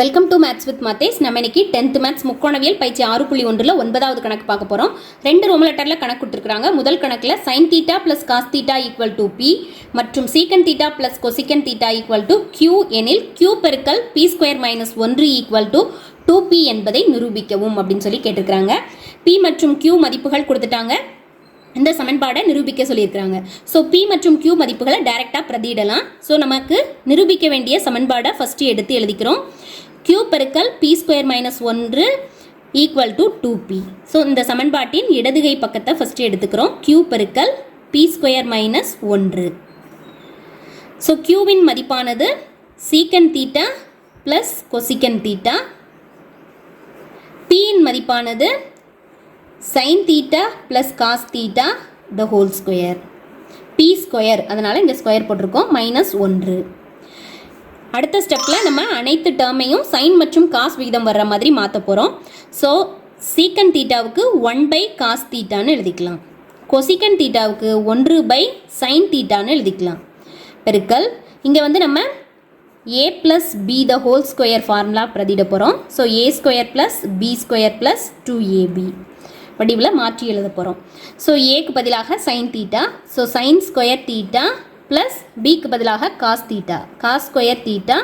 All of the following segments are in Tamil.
Welcome to maths with Mathes நம்ம இன்னைக்கு டென்த் மேத்ஸ் முக்கோணவியல் பயிற்சி ஆறு புள்ளி ஒன்றில் ஒன்பதாவது கணக்கு பார்க்க போகிறோம் ரெண்டு ரோம் லெட்டரில் கணக்கு கொடுத்துருக்காங்க முதல் கணக்கில் sine theta plus cos theta equal to P மற்றும் sec theta plus cosec theta equal to Q எனில் கியூ பெருக்கல் பி ஸ்கொயர் மைனஸ் ஒன்று ஈக்குவல் டு டூ பி என்பதை நிரூபிக்கவும் அப்படின்னு சொல்லி கேட்டிருக்கிறாங்க. பி மற்றும் கியூ மதிப்புகள் கொடுத்துட்டாங்க. இந்த சமன்பாடை நிரூபிக்க சொல்லியிருக்கிறாங்க. ஸோ பி மற்றும் கியூ மதிப்புகளை டைரெக்டாக பிரதியிடலாம். ஸோ நமக்கு நிரூபிக்க வேண்டிய சமன்பாடை ஃபஸ்ட்டு எடுத்து எழுதிக்கிறோம். கியூ பெருக்கல் பி ஸ்கொயர் மைனஸ் ஒன்று equal to two P so இந்த சமன்பாட்டின் இடதுகை பக்கத்தை ஃபஸ்ட்டு எடுத்துக்கிறோம். கியூ பெருக்கல் பி ஸ்கொயர் மைனஸ் ஒன்று. ஸோ கியூவின் மதிப்பானது sec theta plus cosec theta பியின் மதிப்பானது sine theta plus cos theta the whole square P square அதனால் இங்கே ஸ்கொயர் போட்டிருக்கோம். மைனஸ் ஒன்று. அடுத்த ஸ்டெப்பில் நம்ம அனைத்து டேர்மையும் சைன் மற்றும் காஸ் விகிதம் வர்ற மாதிரி மாற்ற போகிறோம் ஸோ சீக்கன் தீட்டாவுக்கு ஒன் பை காஸ் தீட்டான்னு எழுதிக்கலாம். கொசிக்கன் தீட்டாவுக்கு ஒன்று பை சைன் தீட்டான்னு எழுதிக்கலாம். பெருக்கல் இங்கே வந்து நம்ம A plus B the whole square formula பிரதிட போகிறோம் so A square plus B square plus two AB வடிவில் மாற்றி எழுத போகிறோம் ஸோ ஏக்கு பதிலாக sine theta so sine square theta plus பிக்கு பதிலாக cos theta cos square theta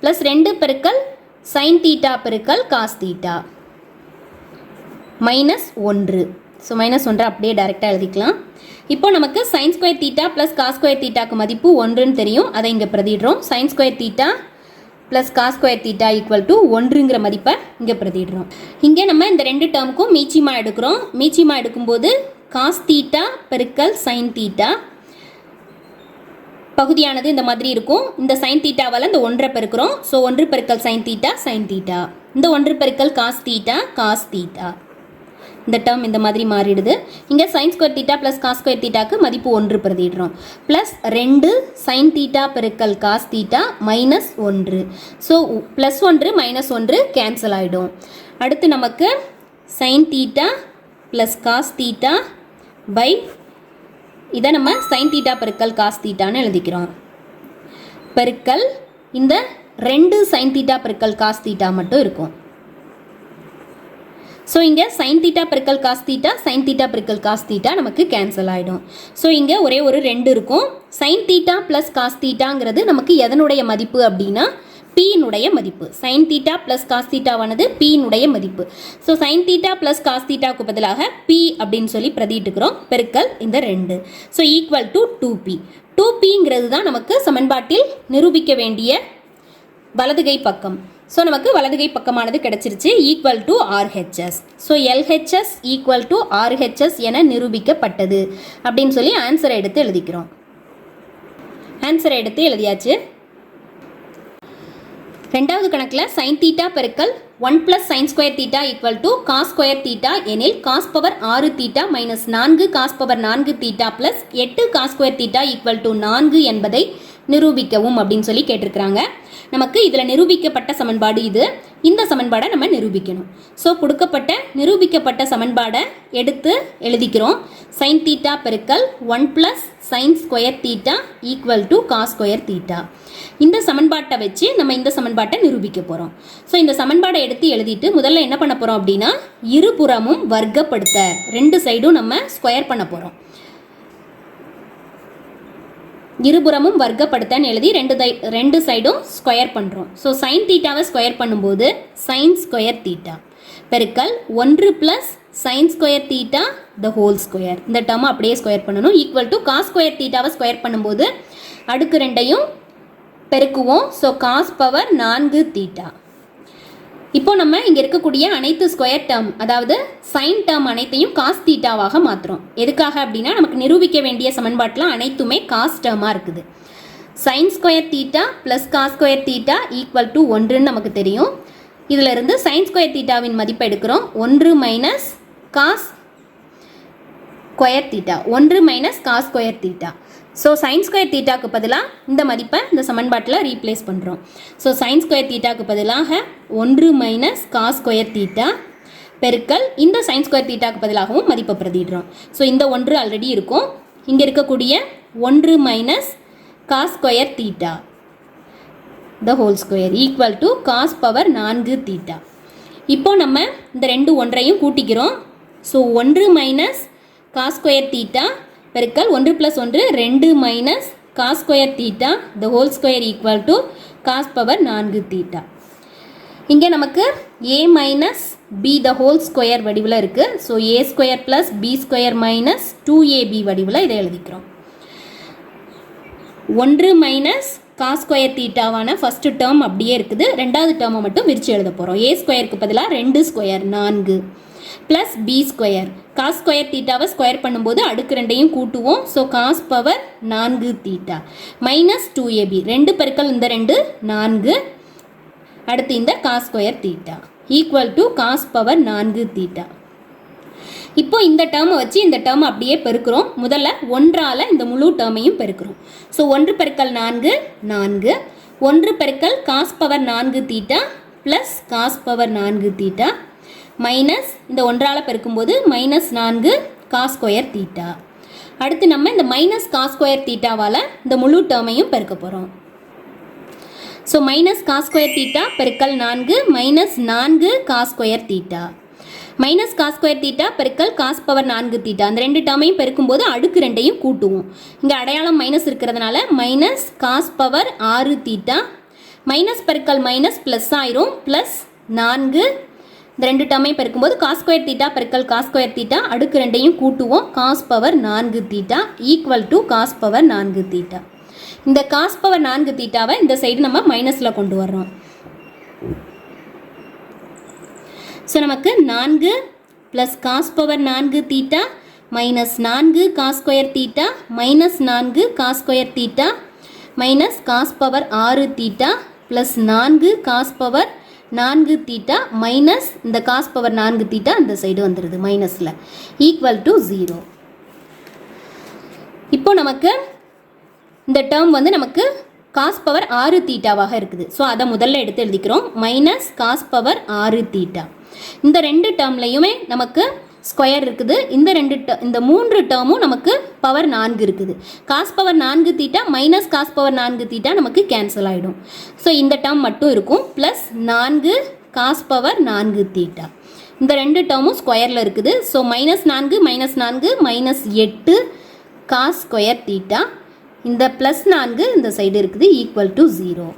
plus ரெண்டு பெருக்கல் சைன் தீட்டா பெருக்கல் காஸ் தீட்டா மைனஸ் ஒன்று. ஸோ மைனஸ் ஒன்று அப்படியே டைரெக்டாக எழுதிக்கலாம். இப்போ நமக்கு sine square theta plus cos square தீட்டாக்கு மதிப்பு ஒன்றுன்னு தெரியும். அதை இங்கே பிரதிடுறோம். Sine square theta plus cos square theta equal to ஒன்றுங்கிற மதிப்பை இங்கே பிரதிடுறோம். இங்கே நம்ம இந்த ரெண்டு டேர்முக்கும் மீச்சிமா எடுக்கிறோம். மீச்சிமா எடுக்கும்போது காஸ் தீட்டா பெருக்கல் சைன் தீட்டா பகுதியானது இந்த மாதிரி இருக்கும். இந்த சைன் தீட்டாவால் இந்த ஒன்றை பெருக்கிறோம். ஸோ ஒன்று பெருக்கல் சைன் தீட்டா சைன் தீட்டா இந்த ஒன்று பெருக்கல் காஸ் தீட்டா காஸ் தீட்டா இந்த டேர்ம் இந்த மாதிரி மாறிடுது. இங்கே sine square theta plus cos square தீட்டாக்கு மதிப்பு ஒன்று பிரதிடுறோம் ப்ளஸ் ரெண்டு சைன் தீட்டா பெருக்கல் காஸ் தீட்டா மைனஸ் ஒன்று. ஸோ ப்ளஸ் ஒன்று மைனஸ் ஒன்று கேன்சல் ஆகிடும் அடுத்து நமக்கு sine theta plus cos theta by இதை நம்ம சைன் தீட்டா பெருக்கல் காஸ் தீட்டான்னு எழுதிக்கிறோம். பெருக்கல் இந்த ரெண்டு சைன் தீட்டா பெருக்கல் காஸ் தீட்டா மட்டும் இருக்கும். ஸோ இங்கே சைன் தீட்டா பெருக்கல் காஸ் தீட்டா சைன் தீட்டா பெருக்கல் காஸ் தீட்டா நமக்கு கேன்சல் ஆகிடும் ஸோ இங்கே ஒரே ஒரு ரெண்டு இருக்கும். சைன் தீட்டா ப்ளஸ் காஸ் தீட்டாங்கிறது நமக்கு எதனுடைய மதிப்பு அப்படின்னா பீனுடைய மதிப்பு. சைன் தீட்டா ப்ளஸ் காஸ் தீட்டாவானது பீனுடைய மதிப்பு. So sine theta plus cos தீட்டாவுக்கு பதிலாக பி அப்படின்னு சொல்லி பிரதிட்டுக்கிறோம் பெருக்கல் இந்த ரெண்டு. So equal to two B two பிங்கிறது தான் நமக்கு சமன்பாட்டில் நிரூபிக்க வேண்டிய வலதுகை பக்கம். ஸோ நமக்கு வலதுகை பக்கமானது கிடைச்சிருச்சு. Equal to RHS so LHS equal to RHS என நிரூபிக்கப்பட்டது. அப்படின்னு சொல்லி ஆன்சரை எடுத்து எழுதிக்கிறோம். ஆன்சரை எடுத்து எழுதியாச்சு. ரெண்டாவது கணக்கில் சைன் தீட்டா பெருக்கல் one plus sine square theta equal to cos square theta எனில் காஸ் பவர் ஆறு தீட்டா மைனஸ் நான்கு காஸ் பவர் நான்கு தீட்டா பிளஸ் எட்டு cos square theta equal to நான்கு என்பதை நிரூபிக்கவும் அப்படின்னு சொல்லி கேட்டிருக்கிறாங்க. நமக்கு இதில் நிரூபிக்கப்பட்ட சமன்பாடு இது. இந்த சமன்பாடை நம்ம நிரூபிக்கணும். ஸோ கொடுக்கப்பட்ட நிரூபிக்கப்பட்ட சமன்பாடை எடுத்து எழுதிக்கிறோம். சைன் தீட்டா பெருக்கல் one plus sine square theta equal to cos square theta இந்த சமன்பாட்டை வச்சு நம்ம இந்த சமன்பாட்டை நிரூபிக்க போகிறோம் ஸோ இந்த சமன்பாடை எடுத்து எழுதிட்டு முதல்ல என்ன பண்ண போகிறோம் அப்படின்னா இருபுறமும் வர்க்கப்படுத்த ரெண்டு சைடும் நம்ம ஸ்கொயர் பண்ண போகிறோம் இருபுறமும் வர்க்கப்படுத்தன்னு எழுதி ரெண்டு தை ரெண்டு சைடும் ஸ்கொயர் பண்ணுறோம் ஸோ சைன் தீட்டாவை ஸ்கொயர் பண்ணும்போது சைன் ஸ்கொயர் தீட்டா பெருக்கல் ஒன்று plus sine square theta the whole square இந்த டேர்மை அப்படியே ஸ்கொயர் பண்ணணும். ஈக்குவல் டு காஸ் ஸ்கொயர் தீட்டாவை ஸ்கொயர் பண்ணும்போது அடுக்கு ரெண்டையும் பெருக்குவோம். ஸோ காஸ் பவர் நான்கு தீட்டா இப்போ நம்ம இங்கே இருக்கக்கூடிய அனைத்து ஸ்கொயர் டேர்ம் அதாவது சைன் டேர்ம் அனைத்தையும் காஸ் தீட்டாவாக மாற்றுறோம் எதுக்காக அப்படின்னா நமக்கு நிரூபிக்க வேண்டிய சமன்பாட்டில் அனைத்துமே காஸ் டேர்மாக இருக்குது. Sine square theta plus cos square theta equal to ஒன்றுன்னு நமக்கு தெரியும். இதிலிருந்து சைன் ஸ்கொயர் தீட்டாவின் மதிப்பை எடுக்கிறோம். ஒன்று மைனஸ் காஸ் ஸ்கொயர் தீட்டா ஒன்று minus cos square theta so sine square தீட்டாக்கு பதிலாக இந்த மதிப்பை இந்த சமன்பாட்டில் ரீப்ளேஸ் பண்ணுறோம் ஸோ சைன் ஸ்கொயர் தீட்டாக்கு பதிலாக ஒன்று மைனஸ் காஸ் ஸ்கொயர் தீட்டா பெருக்கல் இந்த சைன் ஸ்கொயர் தீட்டாக்கு பதிலாகவும் மதிப்பை பிரதிடுறோம் ஸோ இந்த ஒன்று ஆல்ரெடி இருக்கும். இங்கே இருக்கக்கூடிய ஒன்று minus cos square theta the whole square equal to cos power நான்கு தீட்டா இப்போ நம்ம இந்த ரெண்டு ஒன்றையும் கூட்டிக்கிறோம். ஸோ ஒன்று மைனஸ் காஸ் ஸ்கொயர் தீட்டா பெருக்கல் ஒன்று ப்ளஸ் ஒன்று ரெண்டு minus cos square theta the whole square equal to cos power நான்கு தீட்டா இங்கே நமக்கு A minus B the whole square வடிவில் இருக்குது so A square plus B square minus two AB வடிவில் இதை எழுதிக்கிறோம். ஒன்று மைனஸ் காஸ் ஸ்கொயர் தீட்டாவான ஃபஸ்ட்டு டேர்ம் அப்படியே இருக்குது. ரெண்டாவது டேர்மை மட்டும் விரிச்சு எழுத போகிறோம் ஏ ஸ்கொயருக்கு பதிலாக ரெண்டு ஸ்கொயர் நான்கு. Plus B square cos square தீட்டாவை ஸ்கொயர் பண்ணும்போது அடுக்கு ரெண்டையும் கூட்டுவோம். ஸோ காஸ் பவர் நான்கு தீட்டா மைனஸ் டூ ஏபி ரெண்டு பெருக்கள் இந்த ரெண்டு நான்கு. அடுத்து இந்த cos square theta equal to cos power நான்கு தீட்டா இப்போ இந்த டேர்மை வச்சு இந்த டேர்ம் அப்படியே பெருக்கிறோம். முதல்ல ஒன்றால் இந்த முழு டேர்மையும் பெருக்கிறோம். ஸோ ஒன்று பெருக்கல் நான்கு நான்கு. ஒன்று பெருக்கல் காஸ் பவர் நான்கு தீட்டா ப்ளஸ் காஸ் பவர் நான்கு தீட்டா மைனஸ் இந்த ஒன்றால் பெருக்கும்போது மைனஸ் நான்கு காஸ் ஸ்கொயர் தீட்டா அடுத்து நம்ம இந்த மைனஸ் காஸ் ஸ்கொயர் தீட்டாவால் இந்த முழு டேர்மையும் பெருக்க போகிறோம் so minus cos square theta பெருக்கல் நான்கு மைனஸ் நான்கு cos square theta minus cos square theta பெருக்கல் காஸ் பவர் நான்கு தீட்டா அந்த ரெண்டு டேர்மையும் பெருக்கும்போது அடுக்கு ரெண்டையும் கூட்டுவோம். இங்கே அடையாளம் மைனஸ் இருக்கிறதுனால மைனஸ் காஸ் பவர் ஆறு தீட்டா மைனஸ் பெருக்கல் மைனஸ் ப்ளஸ் ஆயிரும் ப்ளஸ் நான்கு இந்த ரெண்டு டேர்மையும் பெருக்கும்போது காஸ் ஸ்கொயர் தீட்டா பெருக்கல் காஸ் ஸ்கொயர் தீட்டா அடுக்கு ரெண்டையும் கூட்டுவோம். காஸ் பவர் நான்கு theta equal to cos power நான்கு தீட்டா இந்த காஸ் பவர் நான்கு தீட்டாவை இந்த சைடு நம்ம மைனஸில் கொண்டு வர்றோம். ஸோ நமக்கு நான்கு ப்ளஸ் காஸ் பவர் நான்கு தீட்டா மைனஸ் நான்கு காஸ் ஸ்கொயர் தீட்டா மைனஸ் நான்கு cos square theta minus cos power ஆறு தீட்டா ப்ளஸ் நான்கு காஸ் பவர் நான்கு தீட்டா மைனஸ் இந்த காஸ் பவர் நான்கு தீட்டா அந்த சைடு வந்துடுது மைனஸில் ஈக்குவல் டு ஜீரோ இப்போ நமக்கு இந்த டேர்ம் வந்து நமக்கு காஸ் பவர் ஆறு தீட்டாவாக இருக்குது. ஸோ அதை முதல்ல எடுத்து எழுதிக்கிறோம். மைனஸ் காஸ் பவர் ஆறு தீட்டா. இந்த ரெண்டு டேர்ம்லையுமே நமக்கு ஸ்கொயர் இருக்குது. இந்த ரெண்டு ட- இந்த மூன்று டேர்மும் நமக்கு பவர் நான்கு இருக்குது. காஸ் பவர் நான்கு தீட்டா மைனஸ் காஸ் பவர் நான்கு தீட்டா நமக்கு கேன்சல் ஆகிடும் ஸோ இந்த டேர்ம் மட்டும் இருக்கும். ப்ளஸ் நான்கு காஸ் பவர் நான்கு தீட்டா இந்த ரெண்டு டேர்மும் ஸ்கொயரில் இருக்குது. ஸோ மைனஸ் நான்கு மைனஸ் நான்கு மைனஸ் எட்டு காஸ் ஸ்கொயர் தீட்டா இந்த ப்ளஸ் நான்கு இந்த சைடு இருக்குது ஈக்குவல் டு ஜீரோ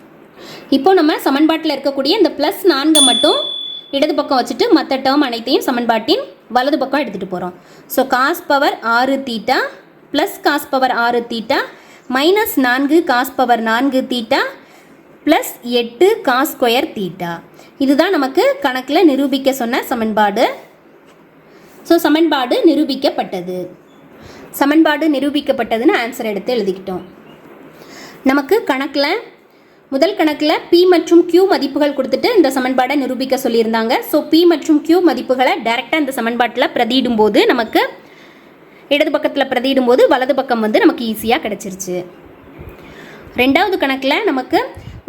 இப்போ நம்ம சமன்பாட்டில் இருக்கக்கூடிய இந்த ப்ளஸ் நான்கை மட்டும் இடது பக்கம் வச்சுட்டு மற்ற டேர்ம் அனைத்தையும் சமன்பாட்டின் வலது பக்கம் எடுத்துகிட்டு போகிறோம் ஸோ காஸ் பவர் ஆறு தீட்டா ப்ளஸ் காஸ் பவர் ஆறு தீட்டா மைனஸ் நான்கு காஸ் பவர் நான்கு தீட்டா ப்ளஸ் எட்டு காஸ் ஸ்கொயர் தீட்டா இதுதான் நமக்கு கணக்கில் நிரூபிக்க சொன்ன சமன்பாடு. ஸோ சமன்பாடு நிரூபிக்கப்பட்டது. சமன்பாடு நிரூபிக்கப்பட்டதுன்னு ஆன்சர் எடுத்து எழுதிக்கிட்டோம். நமக்கு கணக்கில் முதல் கணக்கில் பி மற்றும் கியூ மதிப்புகள் கொடுத்துட்டு இந்த சமன்பாடை நிரூபிக்க சொல்லியிருந்தாங்க. ஸோ பி மற்றும் கியூ மதிப்புகளை டைரெக்டாக இந்த சமன்பாட்டில் பிரதியிடும்போது நமக்கு இடது பக்கத்தில் பிரதியிடும்போது வலது பக்கம் வந்து நமக்கு ஈஸியாக கிடச்சிருச்சு. ரெண்டாவது கணக்கில் நமக்கு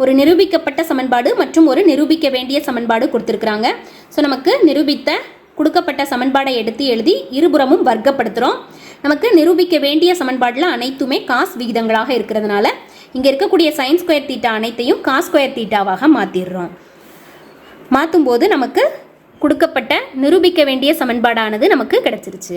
ஒரு நிரூபிக்கப்பட்ட சமன்பாடு மற்றும் ஒரு நிரூபிக்க வேண்டிய சமன்பாடு கொடுத்துருக்குறாங்க. ஸோ நமக்கு நிரூபித்த கொடுக்கப்பட்ட சமன்பாடை எடுத்து எழுதி இருபுறமும் வர்க்கப்படுத்துகிறோம் நமக்கு நிரூபிக்க வேண்டிய சமன்பாடில் அனைத்துமே காஸ் விகிதங்களாக இருக்கிறதுனால இங்கே இருக்கக்கூடிய சைன் ஸ்கொயர் தீட்டா அனைத்தையும் காஸ் ஸ்கொயர் தீட்டாவாக மாற்றிடுறோம் மாற்றும் போது நமக்கு கொடுக்கப்பட்ட நிரூபிக்க வேண்டிய சமன்பாடானது நமக்கு கிடச்சிருச்சு.